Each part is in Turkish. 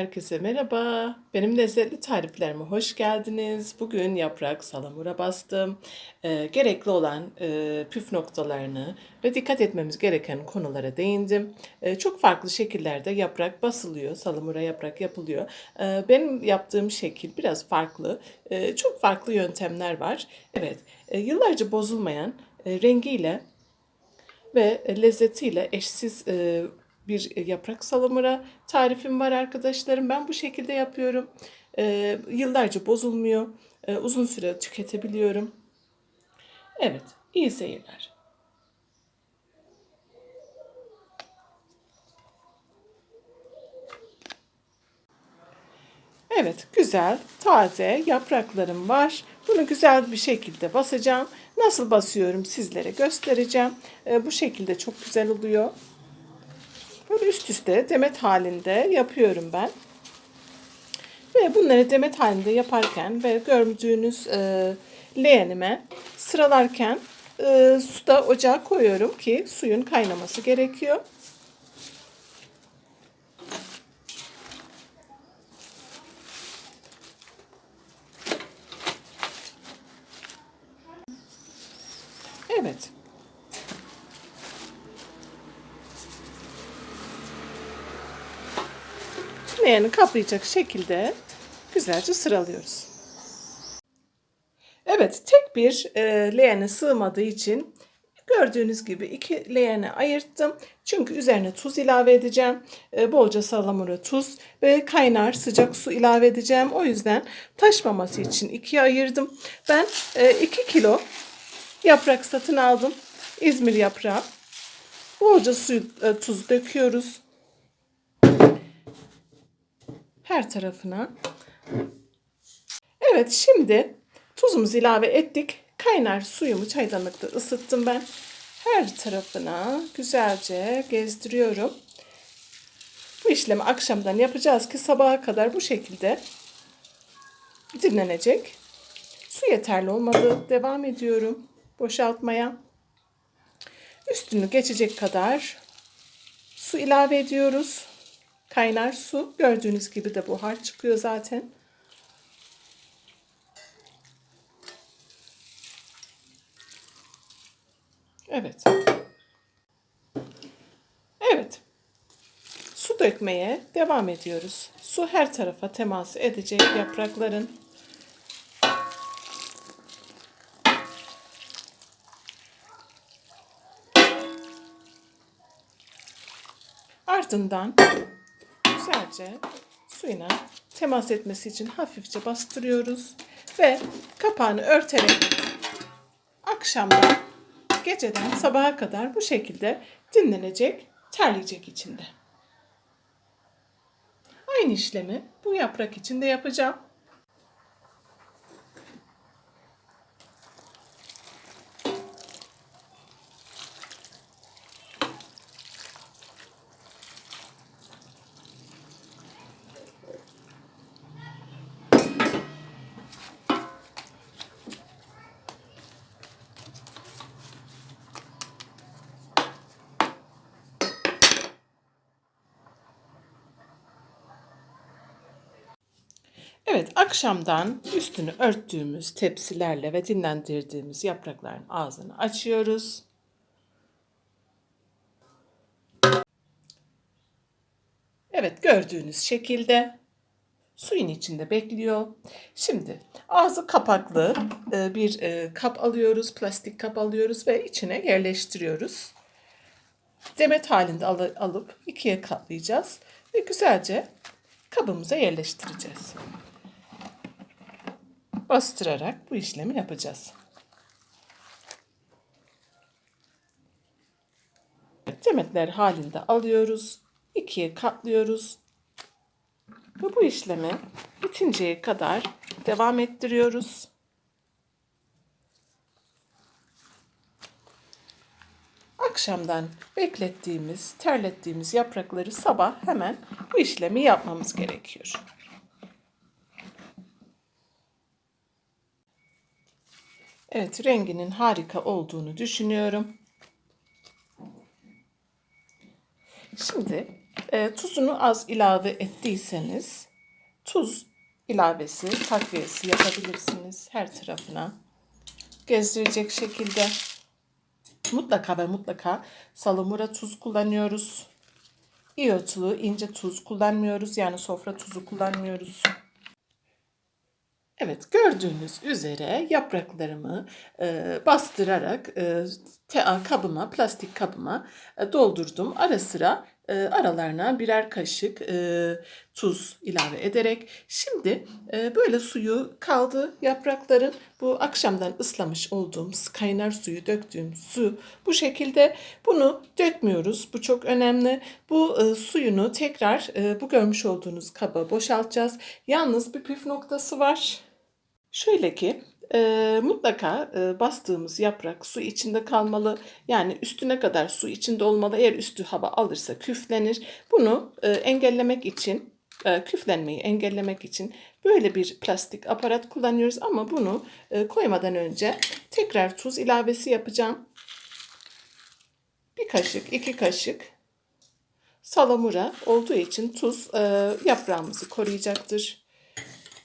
Herkese merhaba. Benim lezzetli tariflerime hoş geldiniz. Bugün yaprak salamura bastım. Ee, gerekli olan e, püf noktalarını ve dikkat etmemiz gereken konulara değindim. Ee, çok farklı şekillerde yaprak basılıyor. Salamura yaprak yapılıyor. Ee, benim yaptığım şekil biraz farklı. Ee, çok farklı yöntemler var. Evet, e, yıllarca bozulmayan e, rengiyle ve lezzetiyle eşsiz e, bir yaprak salamura tarifim var arkadaşlarım. Ben bu şekilde yapıyorum. E, yıllarca bozulmuyor. E, uzun süre tüketebiliyorum. Evet, iyi seyirler. Evet, güzel, taze yapraklarım var. Bunu güzel bir şekilde basacağım. Nasıl basıyorum sizlere göstereceğim. E, bu şekilde çok güzel oluyor. Üst üste demet halinde yapıyorum ben. Ve bunları demet halinde yaparken ve gördüğünüz e, leğenime sıralarken e, suda ocağa koyuyorum ki suyun kaynaması gerekiyor. Evet. Leğeni kaplayacak şekilde güzelce sıralıyoruz. Evet, tek bir e, leğene sığmadığı için gördüğünüz gibi iki leğene ayırttım. Çünkü üzerine tuz ilave edeceğim. E, bolca salamura tuz ve kaynar sıcak su ilave edeceğim. O yüzden taşmaması için ikiye ayırdım. Ben e, 2 kilo yaprak satın aldım. İzmir yaprağı. Bolca su, e, tuz döküyoruz her tarafına. Evet şimdi tuzumuzu ilave ettik. Kaynar suyumu çaydanlıkta ısıttım ben. Her tarafına güzelce gezdiriyorum. Bu işlemi akşamdan yapacağız ki sabaha kadar bu şekilde dinlenecek. Su yeterli olmadı. Devam ediyorum boşaltmaya. Üstünü geçecek kadar su ilave ediyoruz. Kaynar su. Gördüğünüz gibi de buhar çıkıyor zaten. Evet. Evet. Su dökmeye devam ediyoruz. Su her tarafa temas edecek yaprakların. Ardından güzelce suyuna temas etmesi için hafifçe bastırıyoruz ve kapağını örterek akşamdan geceden sabaha kadar bu şekilde dinlenecek, terleyecek içinde. Aynı işlemi bu yaprak için de yapacağım. Evet, akşamdan üstünü örttüğümüz tepsilerle ve dinlendirdiğimiz yaprakların ağzını açıyoruz. Evet, gördüğünüz şekilde suyun içinde bekliyor. Şimdi ağzı kapaklı e, bir e, kap alıyoruz, plastik kap alıyoruz ve içine yerleştiriyoruz. Demet halinde alıp ikiye katlayacağız ve güzelce kabımıza yerleştireceğiz bastırarak bu işlemi yapacağız. Demetler halinde alıyoruz. ikiye katlıyoruz. Ve bu işlemi bitinceye kadar devam ettiriyoruz. Akşamdan beklettiğimiz, terlettiğimiz yaprakları sabah hemen bu işlemi yapmamız gerekiyor. Evet renginin harika olduğunu düşünüyorum. Şimdi E, tuzunu az ilave ettiyseniz tuz ilavesi, takviyesi yapabilirsiniz her tarafına. Gezdirecek şekilde mutlaka ve mutlaka salamura tuz kullanıyoruz. İyotlu, ince tuz kullanmıyoruz. Yani sofra tuzu kullanmıyoruz. Evet gördüğünüz üzere yapraklarımı e, bastırarak e, te- kabıma, plastik kabıma e, doldurdum. Ara sıra e, aralarına birer kaşık e, tuz ilave ederek. Şimdi e, böyle suyu kaldı yaprakların. Bu akşamdan ıslamış olduğum kaynar suyu döktüğüm su bu şekilde. Bunu dökmüyoruz. Bu çok önemli. Bu e, suyunu tekrar e, bu görmüş olduğunuz kaba boşaltacağız. Yalnız bir püf noktası var. Şöyle ki e, mutlaka e, bastığımız yaprak su içinde kalmalı. Yani üstüne kadar su içinde olmalı. Eğer üstü hava alırsa küflenir. Bunu e, engellemek için, e, küflenmeyi engellemek için böyle bir plastik aparat kullanıyoruz. Ama bunu e, koymadan önce tekrar tuz ilavesi yapacağım. Bir kaşık, iki kaşık salamura olduğu için tuz e, yaprağımızı koruyacaktır.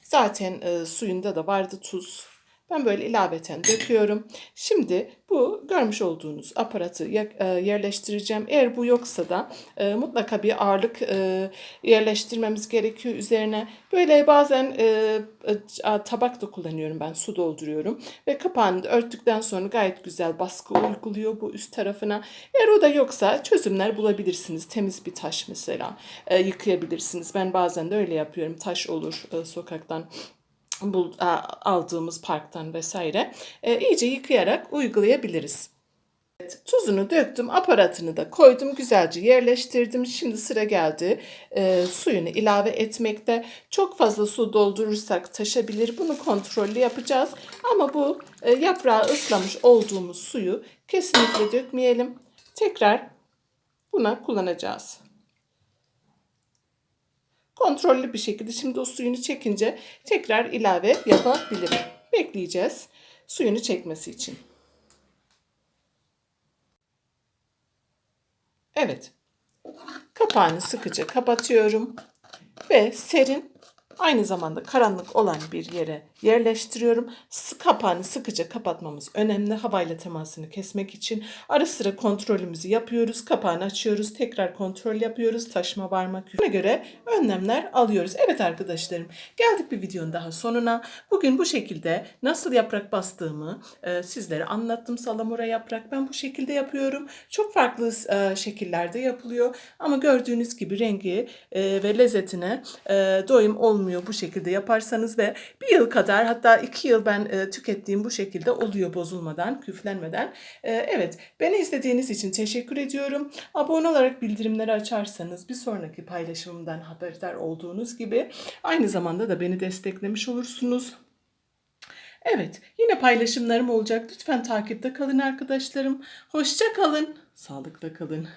Zaten e, suyunda da vardı tuz. Ben böyle ilaveten döküyorum. Şimdi bu görmüş olduğunuz aparatı e, yerleştireceğim. Eğer bu yoksa da e, mutlaka bir ağırlık e, yerleştirmemiz gerekiyor üzerine. Böyle bazen e, e, tabak da kullanıyorum ben su dolduruyorum. Ve kapağını da örttükten sonra gayet güzel baskı uyguluyor bu üst tarafına. Eğer o da yoksa çözümler bulabilirsiniz. Temiz bir taş mesela e, yıkayabilirsiniz. Ben bazen de öyle yapıyorum. Taş olur e, sokaktan bul, aldığımız parktan vesaire e, iyice yıkayarak uygulayabiliriz. Evet, tuzunu döktüm, aparatını da koydum, güzelce yerleştirdim. Şimdi sıra geldi e, suyunu ilave etmekte. Çok fazla su doldurursak taşabilir. Bunu kontrollü yapacağız. Ama bu e, yaprağı ıslamış olduğumuz suyu kesinlikle dökmeyelim. Tekrar buna kullanacağız kontrollü bir şekilde şimdi o suyunu çekince tekrar ilave yapabilirim. Bekleyeceğiz suyunu çekmesi için. Evet. Kapağını sıkıca kapatıyorum ve serin aynı zamanda karanlık olan bir yere yerleştiriyorum. Sık kapağını sıkıca kapatmamız önemli. Havayla temasını kesmek için ara sıra kontrolümüzü yapıyoruz. Kapağını açıyoruz. Tekrar kontrol yapıyoruz. Taşma var mı? Buna göre önlemler alıyoruz. Evet arkadaşlarım geldik bir videonun daha sonuna. Bugün bu şekilde nasıl yaprak bastığımı e, sizlere anlattım. Salamura yaprak ben bu şekilde yapıyorum. Çok farklı e, şekillerde yapılıyor. Ama gördüğünüz gibi rengi e, ve lezzetine e, doyum olmuyor bu şekilde yaparsanız ve bir yıl kadar hatta iki yıl ben e, tükettiğim bu şekilde oluyor bozulmadan, küflenmeden. E, evet, beni izlediğiniz için teşekkür ediyorum. Abone olarak bildirimleri açarsanız bir sonraki paylaşımımdan haberdar olduğunuz gibi aynı zamanda da beni desteklemiş olursunuz. Evet, yine paylaşımlarım olacak. Lütfen takipte kalın arkadaşlarım. Hoşça kalın, sağlıkla kalın.